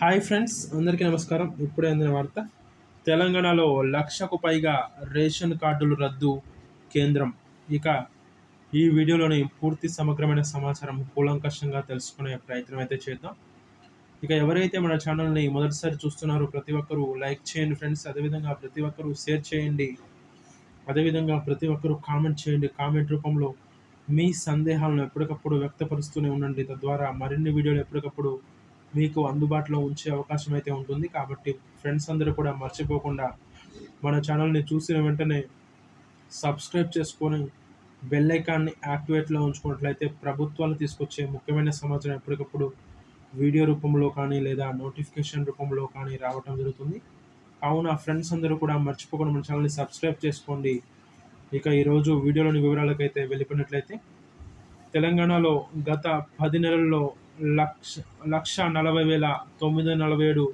Hi friends అందరికీ నమస్కారం. ఇప్పుడే అందిన వార్త తెలంగాణలో లక్షకు పైగా రేషన్ కార్డులు రద్దు కేంద్రం. ఇక ఈ వీడియోలోని పూర్తి సమగ్రమైన సమాచారం కూలంకషంగా తెలుసుకునే ప్రయత్నం అయితే చేద్దాం. ఇక ఎవరైతే మన ఛానల్ని మొదటిసారి చూస్తున్నారో ప్రతి ఒక్కరూ లైక్ చేయండి ఫ్రెండ్స్. అదేవిధంగా ప్రతి ఒక్కరూ షేర్ చేయండి. అదేవిధంగా ప్రతి ఒక్కరూ కామెంట్ చేయండి. కామెంట్ రూపంలో మీ సందేహాలను ఎప్పటికప్పుడు వ్యక్తపరుస్తూనే ఉండండి. తద్వారా మరిన్ని వీడియోలు ఎప్పటికప్పుడు మీకు అందుబాటులో ఉంచే అవకాశం అయితే ఉంటుంది. కాబట్టి ఫ్రెండ్స్ అందరూ కూడా మర్చిపోకుండా మన ఛానల్ని చూసిన వెంటనే సబ్స్క్రైబ్ చేసుకొని బెల్ ఐకాన్ని యాక్టివేట్లో ఉంచుకున్నట్లయితే ప్రభుత్వాలు తీసుకొచ్చే ముఖ్యమైన సమాచారం ఎప్పటికప్పుడు వీడియో రూపంలో కానీ లేదా నోటిఫికేషన్ రూపంలో కానీ రావటం జరుగుతుంది. కావున ఫ్రెండ్స్ అందరూ కూడా మర్చిపోకుండా మన ఛానల్ని సబ్స్క్రైబ్ చేసుకోండి. ఇక ఈరోజు వీడియోలోని వివరాలకైతే వెళ్ళిపోయినట్లయితే తెలంగాణలో గత పది నెలల్లో లక్ష లక్ష నలభై వేల తొమ్మిది నలభై ఏడు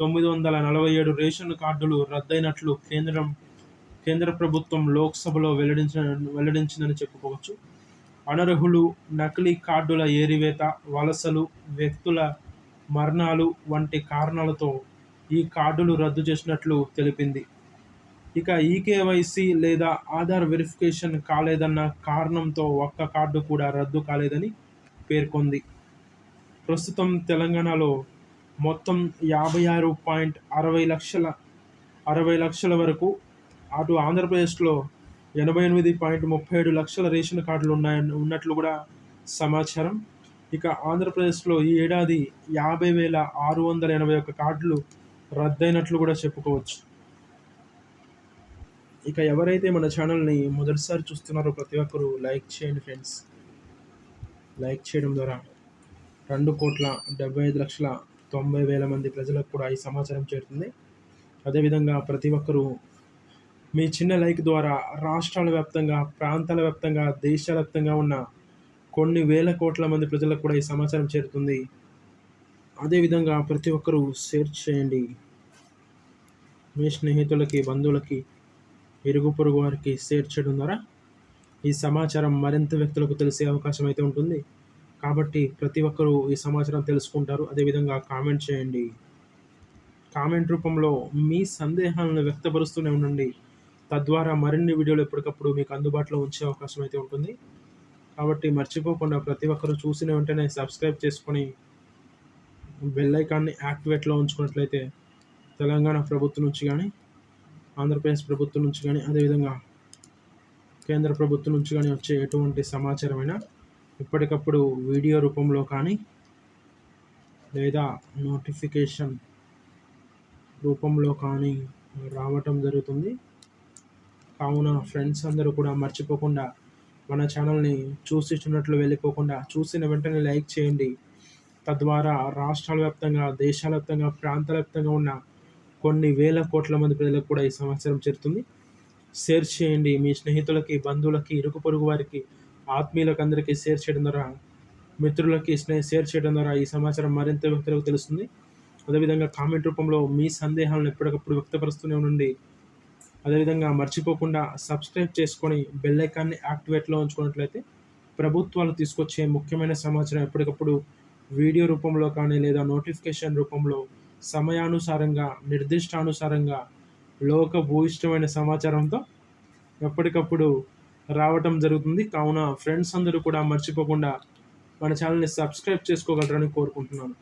తొమ్మిది వందల నలభై ఏడు రేషన్ కార్డులు రద్దయినట్లు కేంద్రం కేంద్ర ప్రభుత్వం లోక్సభలో వెల్లడించిన వెల్లడించిందని చెప్పుకోవచ్చు. అనర్హులు నకిలీ కార్డుల ఏరివేత వలసలు వ్యక్తుల మరణాలు వంటి కారణాలతో ఈ కార్డులు రద్దు చేసినట్లు తెలిపింది. ఇక ఈకేవైసీ లేదా ఆధార్ వెరిఫికేషన్ కాలేదన్న కారణంతో ఒక్క కార్డు కూడా రద్దు కాలేదని పేర్కొంది. ప్రస్తుతం తెలంగాణలో మొత్తం యాభై ఆరు పాయింట్ అరవై లక్షల అరవై లక్షల వరకు అటు ఆంధ్రప్రదేశ్లో ఎనభై ఎనిమిది పాయింట్ ముప్పై ఏడు లక్షల రేషన్ కార్డులు ఉన్నాయని ఉన్నట్లు కూడా సమాచారం. ఇక ఆంధ్రప్రదేశ్లో ఈ ఏడాది యాభై వేల ఆరు వందల ఎనభై ఒక్క కార్డులు రద్దయినట్లు కూడా చెప్పుకోవచ్చు. ఇక ఎవరైతే మన ఛానల్ని మొదటిసారి చూస్తున్నారో ప్రతి ఒక్కరూ లైక్ చేయండి ఫ్రెండ్స్. లైక్ చేయడం ద్వారా రెండు కోట్ల డెబ్బై ఐదు లక్షల తొంభై వేల మంది ప్రజలకు కూడా ఈ సమాచారం చేరుతుంది. అదేవిధంగా ప్రతి ఒక్కరూ మీ చిన్న లైక్ ద్వారా రాష్ట్రాల వ్యాప్తంగా ప్రాంతాల వ్యాప్తంగా దేశాల వ్యాప్తంగా ఉన్న కొన్ని వేల కోట్ల మంది ప్రజలకు కూడా ఈ సమాచారం చేరుతుంది. అదేవిధంగా ప్రతి ఒక్కరూ షేర్ చేయండి. మీ స్నేహితులకి బంధువులకి ఇరుగు పొరుగు వారికి షేర్ చేయడం ద్వారా ఈ సమాచారం మరింత వ్యక్తులకు తెలిసే అవకాశం అయితే ఉంటుంది. కాబట్టి ప్రతి ఒక్కరూ ఈ సమాచారం తెలుసుకుంటారు. అదేవిధంగా కామెంట్ చేయండి. కామెంట్ రూపంలో మీ సందేహాలను వ్యక్తపరుస్తూనే ఉండండి. తద్వారా మరిన్ని వీడియోలు ఎప్పటికప్పుడు మీకు అందుబాటులో ఉంచే అవకాశం అయితే ఉంటుంది. కాబట్టి మర్చిపోకుండా ప్రతి ఒక్కరూ చూసిన వెంటనే సబ్స్క్రైబ్ చేసుకొని బెల్ ఐకాన్ని యాక్టివేట్లో ఉంచుకున్నట్లయితే తెలంగాణ ప్రభుత్వం నుంచి కానీ ఆంధ్రప్రదేశ్ ప్రభుత్వం నుంచి కానీ అదేవిధంగా కేంద్ర ప్రభుత్వం నుంచి కానీ వచ్చే ఎటువంటి సమాచారమైనా ఎప్పటికప్పుడు వీడియో రూపంలో కానీ లేదా నోటిఫికేషన్ రూపంలో కానీ రావటం జరుగుతుంది. కావున ఫ్రెండ్స్ అందరూ కూడా మర్చిపోకుండా మన ఛానల్ని చూసిస్తున్నట్లు వెళ్ళిపోకుండా చూసిన వెంటనే లైక్ చేయండి. తద్వారా రాష్ట్రాల వ్యాప్తంగా దేశాల వ్యాప్తంగా ప్రాంతాల వ్యాప్తంగా ఉన్న కొన్ని వేల కోట్ల మంది ప్రజలకు కూడా ఈ సమాచారం చేరుతుంది. షేర్ చేయండి మీ స్నేహితులకి బంధువులకి ఇరుకు పొరుగు వారికి ఆత్మీయులకు అందరికీ షేర్ చేయడం ద్వారా మిత్రులకి స్నేహ షేర్ చేయడం ద్వారా ఈ సమాచారం మరింత వ్యక్తులకు తెలుస్తుంది. అదేవిధంగా కామెంట్ రూపంలో మీ సందేహాలను ఎప్పటికప్పుడు వ్యక్తపరుస్తూనే ఉండండి. అదేవిధంగా మర్చిపోకుండా సబ్స్క్రైబ్ చేసుకొని బెల్ ఐకాన్ని యాక్టివేట్లో ఉంచుకున్నట్లయితే ప్రభుత్వాలు తీసుకొచ్చే ముఖ్యమైన సమాచారం ఎప్పటికప్పుడు వీడియో రూపంలో కానీ లేదా నోటిఫికేషన్ రూపంలో సమయానుసారంగా నిర్దిష్టానుసారంగా లోక భూయిష్టమైన సమాచారంతో ఎప్పటికప్పుడు రావటం జరుగుతుంది. కావున ఫ్రెండ్స్ అందరూ కూడా మర్చిపోకుండా మన ఛానల్ని సబ్స్క్రైబ్ చేసుకోగలరని కోరుకుంటున్నాను.